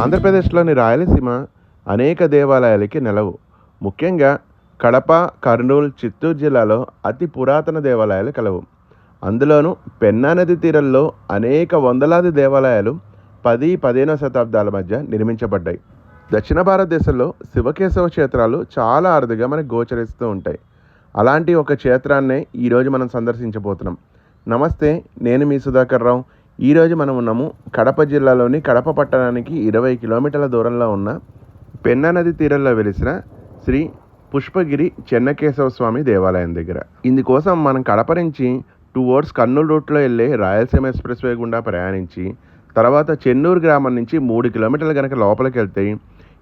ఆంధ్రప్రదేశ్లోని రాయలసీమ అనేక దేవాలయాలకి నెలవు. ముఖ్యంగా కడప కర్నూలు చిత్తూరు జిల్లాలో అతి పురాతన దేవాలయాలు కలవు. అందులోనూ పెన్నా నది తీరంలో అనేక వందలాది దేవాలయాలు పది పదిహేనవ శతాబ్దాల మధ్య నిర్మించబడ్డాయి. దక్షిణ భారతదేశంలో శివకేశవ క్షేత్రాలు చాలా అరుదుగా మనకు గోచరిస్తూ ఉంటాయి. అలాంటి ఒక క్షేత్రాన్నే ఈరోజు మనం సందర్శించబోతున్నాం. నమస్తే నేను మీ సుధాకర్ రావు. ఈరోజు మనం ఉన్నాము కడప జిల్లాలోని కడప పట్టణానికి ఇరవై కిలోమీటర్ల దూరంలో ఉన్న పెన్నా నది తీరంలో వెలిసిన శ్రీ పుష్పగిరి చెన్నకేశవ స్వామి దేవాలయం దగ్గర. ఇందుకోసం మనం కడప నుంచి టూ అవర్స్ కర్నూలు రూట్లో వెళ్ళే రాయలసీమ ఎక్స్ప్రెస్ వే గుండా ప్రయాణించి తర్వాత చెన్నూరు గ్రామం నుంచి మూడు కిలోమీటర్లు కనుక లోపలికి వెళ్తే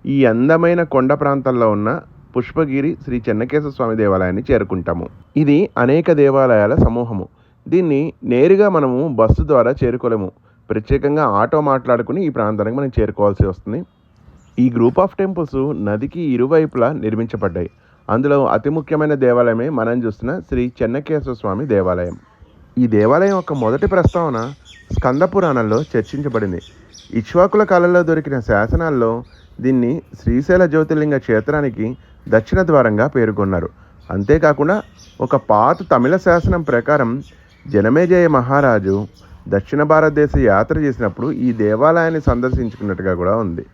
ఈ అందమైన కొండ ప్రాంతంలో ఉన్న పుష్పగిరి శ్రీ చెన్నకేశవ స్వామి దేవాలయాన్ని చేరుకుంటాము. ఇది అనేక దేవాలయాల సమూహము. దీన్ని నేరుగా మనము బస్సు ద్వారా చేరుకోలేము. ప్రత్యేకంగా ఆటో మాట్లాడుకుని ఈ ప్రాంతానికి మనం చేరుకోవాల్సి వస్తుంది. ఈ గ్రూప్ ఆఫ్ టెంపుల్స్ నదికి ఇరువైపులా నిర్మించబడ్డాయి. అందులో అతి ముఖ్యమైన దేవాలయమే మనం చూస్తున్న శ్రీ చెన్నకేశ్వర స్వామి దేవాలయం. ఈ దేవాలయం యొక్క మొదటి ప్రస్తావన స్కంద పురాణంలో చర్చించబడింది. ఇక్ష్వాకుల కాలంలో దొరికిన శాసనాల్లో దీన్ని శ్రీశైల జ్యోతిర్లింగ క్షేత్రానికి దక్షిణ ద్వారంగా పేర్కొన్నారు. అంతేకాకుండా ఒక పాత తమిళ శాసనం ప్రకారం జనమేజయ మహారాజు దక్షిణ భారతదేశ యాత్ర చేసినప్పుడు ఈ దేవాలయాన్ని సందర్శించుకున్నట్టుగా కూడా ఉంది.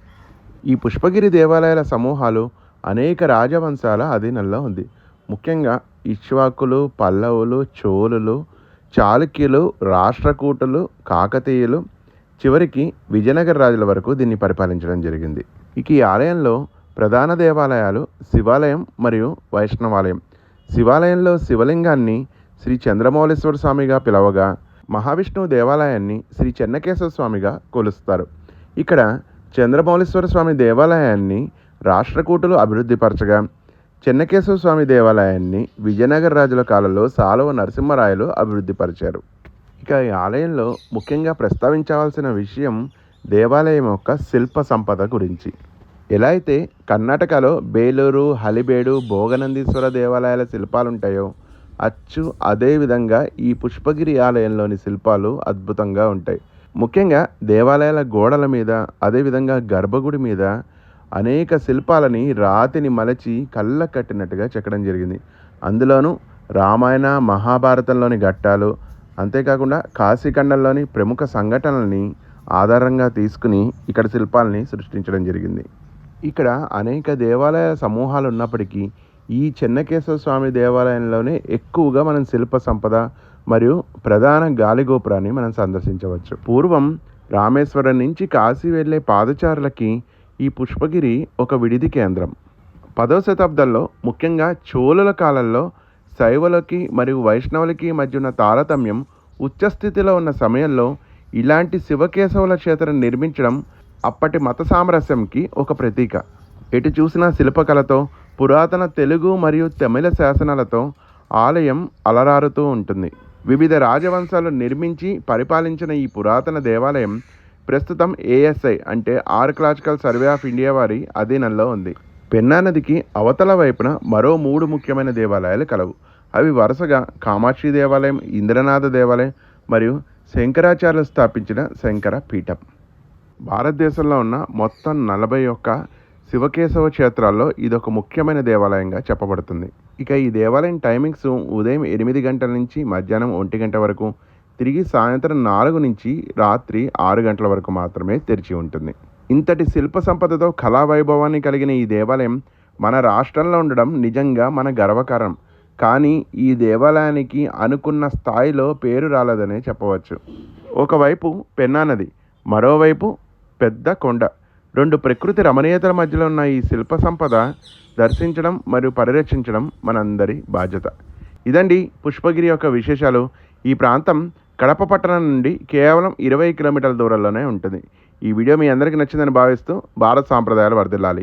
ఈ పుష్పగిరి దేవాలయాల సమూహాలు అనేక రాజవంశాల అధీనంలో ఉంది. ముఖ్యంగా ఇక్ష్వాకులు పల్లవులు చోళులు చాళుక్యులు రాష్ట్రకూటులు కాకతీయులు చివరికి విజయనగర రాజుల వరకు దీన్ని పరిపాలించడం జరిగింది. ఇక ఈ ఆలయంలో ప్రధాన దేవాలయాలు శివాలయం మరియు వైష్ణవాలయం. శివాలయంలో శివలింగాన్ని శ్రీ చంద్రమౌళేశ్వర స్వామిగా పిలవగా మహావిష్ణువు దేవాలయాన్ని శ్రీ చెన్నకేశ్వర స్వామిగా కొలుస్తారు. ఇక్కడ చంద్రమౌళేశ్వర స్వామి దేవాలయాన్ని రాష్ట్రకూటులు అభివృద్ధిపరచగా చెన్నకేశ్వర స్వామి దేవాలయాన్ని విజయనగర రాజుల కాలంలో సాలవ నరసింహరాయలు అభివృద్ధిపరిచారు ఇక ఈ ఆలయంలో ముఖ్యంగా ప్రస్తావించవలసిన విషయం దేవాలయం యొక్క శిల్ప సంపద గురించి. ఎలా అయితే కర్ణాటకలో బేలూరు హలిబేడు భోగనందీశ్వర దేవాలయాల శిల్పాలు ఉంటాయో అచ్చు అదే విధంగా ఈ పుష్పగిరి ఆలయంలోని శిల్పాలు అద్భుతంగా ఉంటాయి. ముఖ్యంగా దేవాలయాల గోడల మీద అదేవిధంగా గర్భగుడి మీద అనేక శిల్పాలని రాతిని మలచి కళ్ళ కట్టినట్టుగా చెక్కడం జరిగింది. అందులోనూ రామాయణ మహాభారతంలోని ఘట్టాలు అంతేకాకుండా కాశీఖండంలోని ప్రముఖ సంఘటనల్ని ఆధారంగా తీసుకుని ఇక్కడ శిల్పాలని సృష్టించడం జరిగింది. ఇక్కడ అనేక దేవాలయ సమూహాలు ఉన్నప్పటికీ ఈ చెన్నకేశవ స్వామి దేవాలయంలోనే ఎక్కువగా మనం శిల్ప సంపద మరియు ప్రధాన గాలిగోపురాన్ని మనం సందర్శించవచ్చు. పూర్వం రామేశ్వరం నుంచి కాశీ వెళ్ళే పాదచారులకి ఈ పుష్పగిరి ఒక విడిది కేంద్రం. పదవ శతాబ్దంలో ముఖ్యంగా చోళుల కాలంలో శైవులకి మరియు వైష్ణవులకి మధ్య ఉన్న తారతమ్యం ఉచ్చస్థితిలో ఉన్న సమయంలో ఇలాంటి శివకేశవుల క్షేత్రం నిర్మించడం అప్పటి మత సామరస్యంకి ఒక ప్రతీక. ఎటు చూసినా శిల్పకళతో పురాతన తెలుగు మరియు తమిళ శాసనాలతో ఆలయం అలరారుతూ ఉంటుంది. వివిధ రాజవంశాలు నిర్మించి పరిపాలించిన ఈ పురాతన దేవాలయం ప్రస్తుతం ఏఎస్ఐ అంటే ఆర్కలాజికల్ సర్వే ఆఫ్ ఇండియా వారి అధీనంలో ఉంది. పెన్నా నదికి అవతల వైపున మరో మూడు ముఖ్యమైన దేవాలయాలు కలవు. అవి వరుసగా కామాక్షి దేవాలయం ఇంద్రనాథ దేవాలయం మరియు శంకరాచార్యులు స్థాపించిన శంకర పీఠం. భారతదేశంలో ఉన్న మొత్తం నలభై ఒక్క శివకేశవ క్షేత్రాల్లో ఇదొక ముఖ్యమైన దేవాలయంగా చెప్పబడుతుంది. ఇక ఈ దేవాలయం టైమింగ్స్ ఉదయం ఎనిమిది గంటల నుంచి మధ్యాహ్నం ఒంటి గంట వరకు తిరిగి సాయంత్రం నాలుగు నుంచి రాత్రి ఆరు గంటల వరకు మాత్రమే తెరిచి ఉంటుంది. ఇంతటి శిల్ప సంపదతో కళా వైభవాన్ని కలిగిన ఈ దేవాలయం మన రాష్ట్రంలో ఉండడం నిజంగా మన గర్వకారణం. కానీ ఈ దేవాలయానికి అనుకున్న స్థాయిలో పేరు రాలేదనే చెప్పవచ్చు. ఒకవైపు పెన్నా నది మరోవైపు పెద్ద కొండ. రెండు ప్రకృతి రమణీయతల మధ్యలో ఉన్న ఈ శిల్ప సంపద దర్శించడం మరియు పరిరక్షించడం మనందరి బాధ్యత. ఇదండి పుష్పగిరి యొక్క విశేషాలు. ఈ ప్రాంతం కడప పట్టణం నుండి కేవలం ఇరవై కిలోమీటర్ల దూరంలోనే ఉంటుంది. ఈ వీడియో మీ అందరికీ నచ్చిందని భావిస్తూ భారత్ సాంప్రదాయాలు వర్దిల్లాలి